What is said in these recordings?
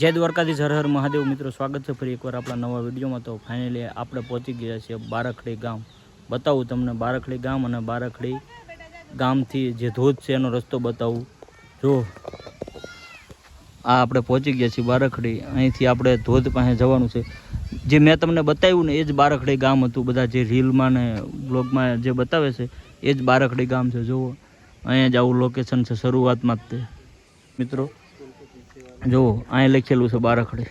જય દ્વારકાધીશ, હર હર મહાદેવ. મિત્રો, સ્વાગત છે ફરી એકવાર આપણા નવા વિડીયોમાં. તો ફાઇનલી આપણે પહોંચી ગયા છીએ બારખડી ગામ. બતાવું તમને બારખડી ગામ અને બારખડી ગામથી જે ધોધ છે એનો રસ્તો બતાવું. જો, આ આપણે પહોંચી ગયા છીએ બારખડી. અહીંથી આપણે ધોધ પાસે જવાનું છે. જે મેં તમને બતાવ્યું ને, એ જ બારખડી ગામ હતું. બધા જે રીલમાં ને બ્લોગમાં જે બતાવે છે, એ જ બારખડી ગામ છે. જુઓ, અહીંયા જ આવું લોકેશન છે શરૂઆતમાં જ તે. મિત્રો જુઓ અહીં લખેલું છે બારખડી.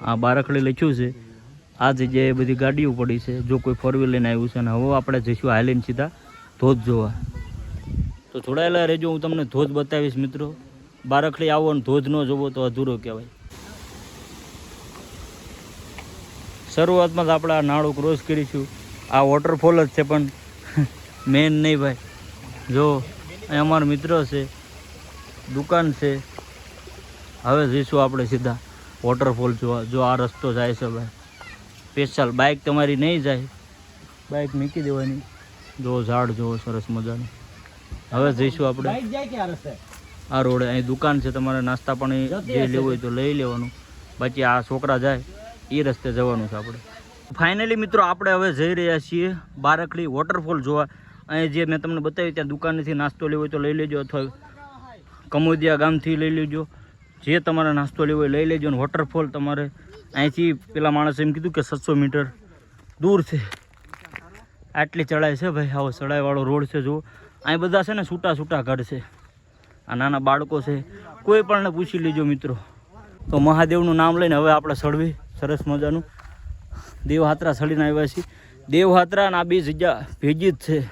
આ બારખડી લખ્યું છે. આ જગ્યાએ બધી ગાડીઓ પડી છે, જો કોઈ ફોર વ્હીલ લઈને આવ્યું છે અને હવે આપણે જઈશું હાલીને સીધા ધોધ જોવા. તો જોડાયેલા રહેજો, હું તમને ધોધ બતાવીશ મિત્રો. બારખડી આવો અને ધોધ ન જોવો તો અધૂરો કહેવાય. શરૂઆતમાં જ આપણે આ નાળું ક્રોસ કરીશું. આ વોટરફોલ જ છે પણ. મેન નહીં ભાઈ. જો, અહીં અમારો મિત્ર છે. દુકાન છે. હવે જઈશું આપણે સીધા વોટરફોલ જોવા. જો આ રસ્તો જાય છે ભાઈ. સ્પેશિયલ બાઇક તમારી નહીં જાય. બાઇક મૂકી દેવાની. જો ઝાડ જુઓ સરસ મજાનું. હવે જઈશું આપણે. આ રોડે. અહીં દુકાન છે તમારે નાસ્તા પાણી જે લેવું હોય તો લઈ લેવાનું. બાકી આ છોકરા જાય એ રસ્તે જવાનું છે આપણે. ફાઇનલી મિત્રો આપણે હવે જઈ રહ્યા છીએ બારકડી વોટરફોલ જોવા. અહીં જે મેં તમને બતાવ્યું ત્યાં દુકાનેથી નાસ્તો લેવો હોય તો લઈ લેજો અથવા કમોદિયા ગામથી લઈ લેજો. જે તમારે નાસ્તો લેવો હોય લઈ લેજો અને વોટરફોલ તમારે અહીંથી પેલા માણસે એમ કીધું કે સાતસો મીટર દૂર છે. આટલી ચડાઈ છે ભાઈ, આવો ચડાઈવાળો રોડ છે જુઓ. અહીં બધા છે ને છૂટા છૂટા ઘર છે. આ નાના બાળકો છે. કોઈ પણને પૂછી લેજો મિત્રો. તો મહાદેવનું નામ લઈને હવે આપણે સળવી. સરસ મજાનું. દેવહાત્રા સળીને આવ્યા છીએ. દેવહાત્રા અને આ બે જગ્યા ભેગી જ છે.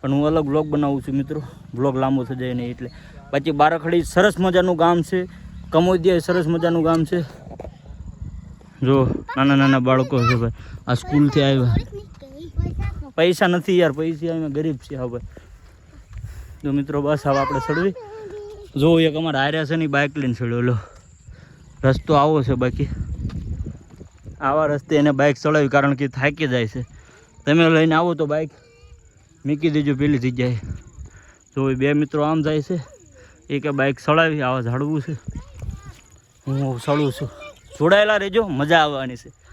પણ હું અલગ બ્લોગ બનાવું છું મિત્રો. બ્લોગ લાંબો થઈ જાય નહીં એટલે. બાકી બારખડી સરસ મજાનું ગામ છે. કમોદિયા સરસ મજાનું ગામ છે. જો, નાના નાના બાળકો છે ભાઈ. આ સ્કૂલથી આવ્યા. પૈસા નથી યાર, પૈસા અમે ગરીબ છીએ હવે. જો મિત્રો, બસ હવે આપણે ચડવી. જો, એક અમારે હાર્યા છે ને બાઇક લઈને ચડ્યો રસ્તો આવો છે બાકી. આવા રસ્તે એને બાઇક ચડાવી કારણ કે થાકી જાય છે. તમે લઈને આવો તો બાઇક મૂકી દેજો પેલી જગ્યાએ. જો, એ બે મિત્રો આમ જાય છે. એ કે બાઇક ચડાવી આવા ઝાડવું છે. હું સળું છું. જોડાયેલા રહેજો, મજા આવવાની છે.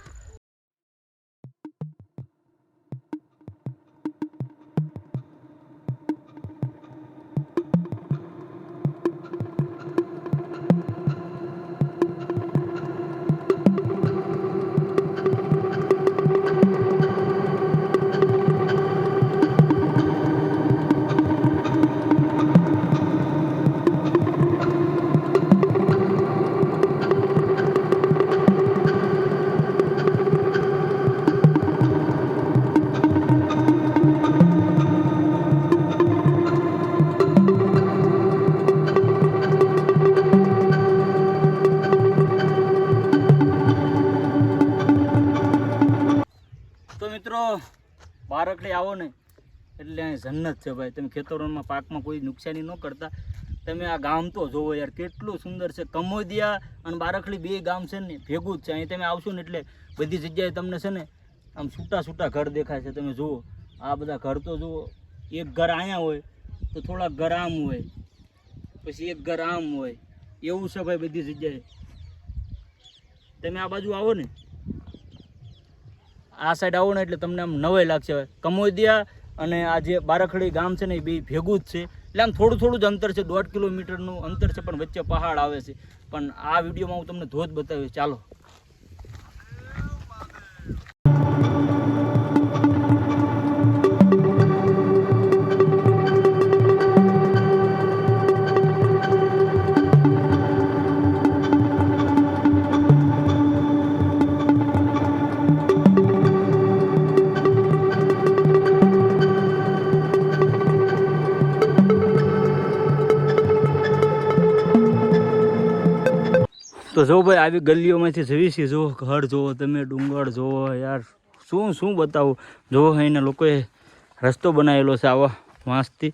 બારકડી આવો ને, એટલે અહીં જન્નત છે ભાઈ. તમે ખેતરોમાં, પાકમાં કોઈ નુકસાની ન કરતા. તમે આ ગામ તો જોવો યાર, કેટલું સુંદર છે. કમોદિયા અને બારખડી બે ગામ છે ને, ભેગું જ છે. અહીં તમે આવશો ને એટલે બધી જગ્યાએ તમને છે ને, આમ છૂટા છૂટા ઘર દેખાય છે. તમે જુઓ, આ બધા ઘર તો જુઓ. એક ઘર અહીંયા હોય તો થોડાક ઘર આમ હોય. પછી એક ઘર આમ હોય. એવું છે ભાઈ બધી જગ્યાએ. તમે આ બાજુ આવો ને. આ સાઈડ આવો ને એટલે તમને આમ નવાઈ લાગશે. કમોદિયા અને આ જે બારખડી ગામ છે ને એ બે ભેગું જ છે. એટલે આમ થોડું થોડું જ અંતર છે, દોઢ કિલોમીટરનું અંતર છે, પણ વચ્ચે પહાડ આવે છે. પણ આ વિડીયોમાં હું તમને ધોધ બતાવીશ. ચાલો. તો જો ભાઈ આવી ગલીઓમાંથી જવી છીએ જુઓ ઘર જુઓ, તમે ડુંગર જુઓ, યાર, શું શું બતાવું? જુઓ અહીંના લોકોએ રસ્તો બનાવેલો છે, આવા વાંસથી.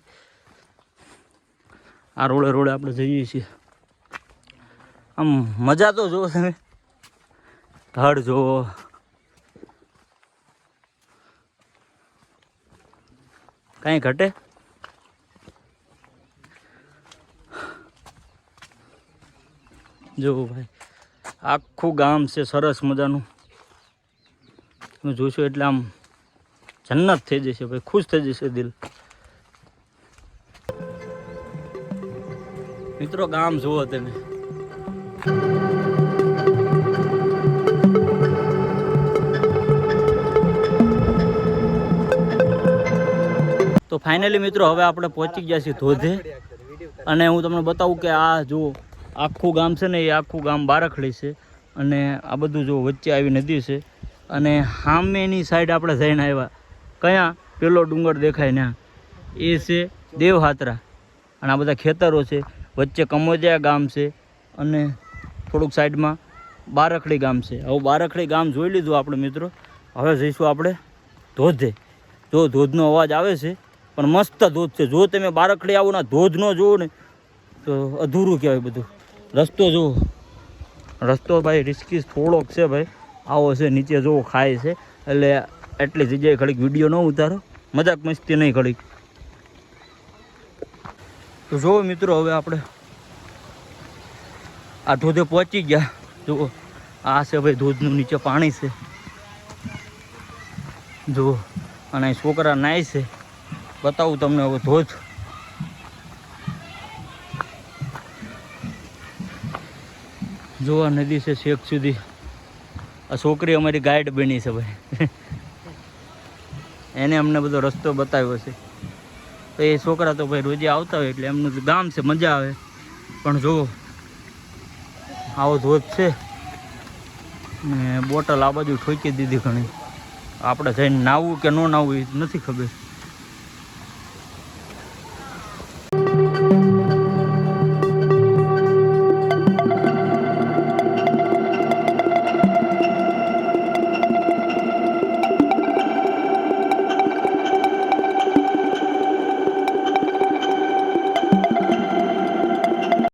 આ રોડે રોડે આપણે જઈએ છીએ. આમ મજા તો જુઓ તમે. ઘર જુઓ. કાંઈ ઘટે? જો ભાઈ, આખું ગામ છે સરસ મજાનું. તમે જોશો એટલે આમ જન્નત થઈ જશે ભાઈ, ખુશ થઈ જશે દિલ. મિત્રો, ગામ જુઓ તમે તો ફાઇનલી મિત્રો, હવે આપણે પહોંચી ગયા છીએ ધોધે. અને હું તમને બતાવું કે આ જો આખું ગામ છે ને એ આખું ગામ બારખડી છે. અને આ બધું જો વચ્ચે આવી નદી છે. અને સામેની સાઈડ આપણે જઈને આવ્યા. કયા? પેલો ડુંગર દેખાય ને એ છે દેવહાત્રા. અને આ બધા ખેતરો છે. વચ્ચે કમોદિયા ગામ છે. અને થોડુંક સાઈડમાં બારખડી ગામ છે. હવે બારખડી ગામ જોઈ લીધું આપણે મિત્રો. હવે જઈશું આપણે ધોધે. જો ધોધનો અવાજ આવે છે, પણ મસ્ત ધોધ છે. જો તમે બારખડી આવો ના ધોધ ન જુઓ ને તો અધૂરું કહેવાય બધું. રસ્તો જુઓ. રસ્તો ભાઈ રિસ્કી થોડોક છે ભાઈ. આવો છે, નીચે જુઓ, ખાય છે. એટલે એટલી જગ્યાએ ઘડીક વીડિયો ન ઉતારો. મજાક મસ્તી નહીં ઘડીક. તો જુઓ મિત્રો, હવે આપણે આ ધોધે પહોંચી ગયા. જુઓ, આ છે ભાઈ ધોધનું નીચે પાણી છે. જુઓ, અને છોકરા નાય છે. બતાવું તમને હવે ધોધ. જોવા નદી છે શેખ સુધી. આ છોકરી અમારી ગાઈડ બની છે ભાઈ. એને અમને બધો રસ્તો બતાવ્યો છે. તો એ છોકરા તો ભાઈ રોજે આવતા હોય એટલે એમનું ગામ છે, મજા આવે. પણ જુઓ આવો ધોધ છે. ને બોટલ આ બાજુ ઠોકી દીધી ઘણી. આપણે જઈને નાવું કે ન નાવું એ નથી ખબર.